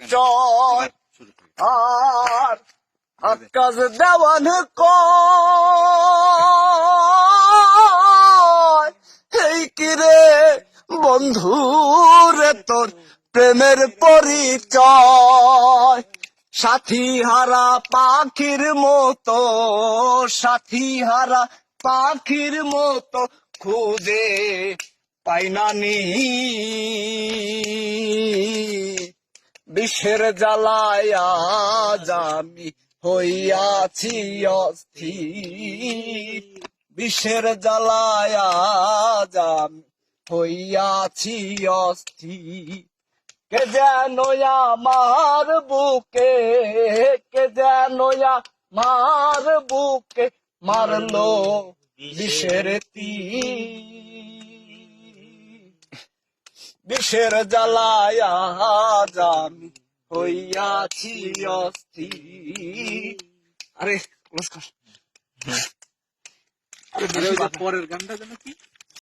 চয় আর আকাশ দেওয়ান কিরে বন্ধু রে তোর প্রেমের পরিচয়? সাথী হারা পাখির মতো সাথী হারা পাখির মতো খুঁজে পাইনানি বিষের জ্বালায় আমি হইয়াছি অস্থির। বিষের জ্বালায় আমি হইয়াছি অস্থির। কে যেন আমার বুকে, কে যেন আমার বুকে মারলো বিষের তীর। বিষের জ্বালায় আমি হইয়াছি অস্থির। আরে নমস্কার। পরের গানটা যেন কি?